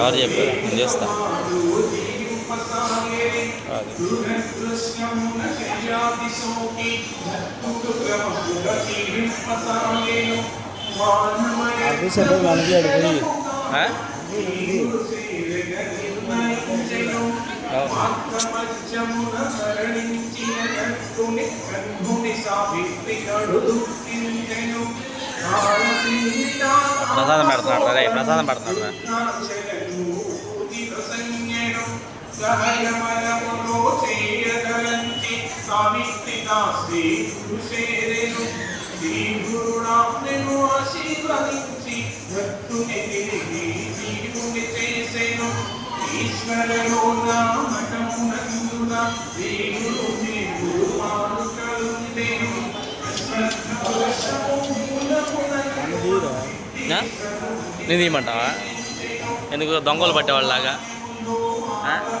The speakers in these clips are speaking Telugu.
ఎవరు చెప్పారు నేను చేస్తా అది ఆఫీసర్ వాళ్ళకి అడిగి ఆ? ప్రసాదం పెడుతున్నాడు రే ప్రసాదం పెడుతున్నాడు రా ఆ? నేను తీయమంటావా? ఎందుకు? దొంగలు పట్టేవాళ్ళలాగా.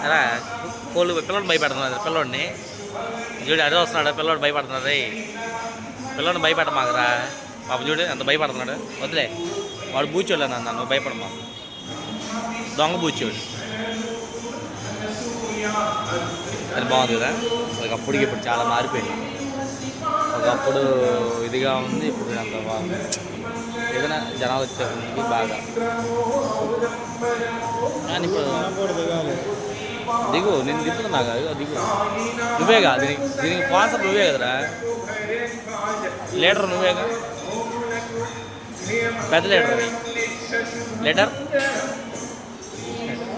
అలా? కోళ్ళు పిల్లడు భయపెడుతున్నారు పిల్లోడిని. చూడు అడే వస్తున్నాడు పిల్లోడు భయపడుతున్నాడు రే. పిల్లోడిని భయపెట్టమాకరా. పాప చూడు అంత భయపడుతున్నాడు. వదిలే వాడు బూచోళ్ళు నన్ను నన్ను భయపడమా దొంగ బూచోడు. అది బాగుంది కదా. ఒకప్పటికి ఇప్పుడు చాలా మారిపోయింది. ఒకప్పుడు ఇదిగా ఉంది ఇప్పుడు అంత బాగుంది. ఏదైనా జనాలు వచ్చేది బాగా. కానీ ఇప్పుడు దిగు నేను దిగుతున్నా కదా దిగు. నువ్వేగా దీనికి దీనికి స్పాన్సర్ నువ్వే కదరా? లీటర్ నువ్వేగా పెద్ద లీటర్ లీటర్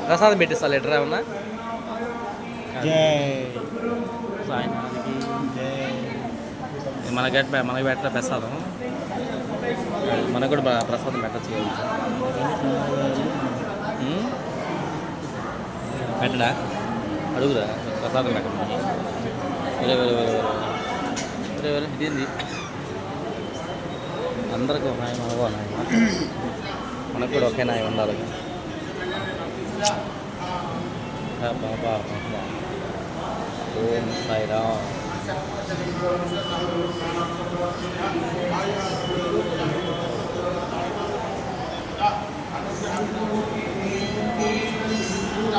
ప్రసాదం పెట్టిస్తా లీటర్ ఏమన్నా? సాయంత్రానికి జై. మనకి ఎట్ట మనకి పెట్ట ప్రసాదం. మనకు కూడా ప్రసాదం పెట్టచ్చు పెట్టడా? అడుగురా ప్రసాదం పెట్టండి వేరే వేరే వేరే వేరే వేరే ఇదేంది? అందరికీ ఒక ఆయన మనకు ఒక మనకు కూడా ఒకే నాయ ఉండాలి. బాబా ఓం సాయిరామ్.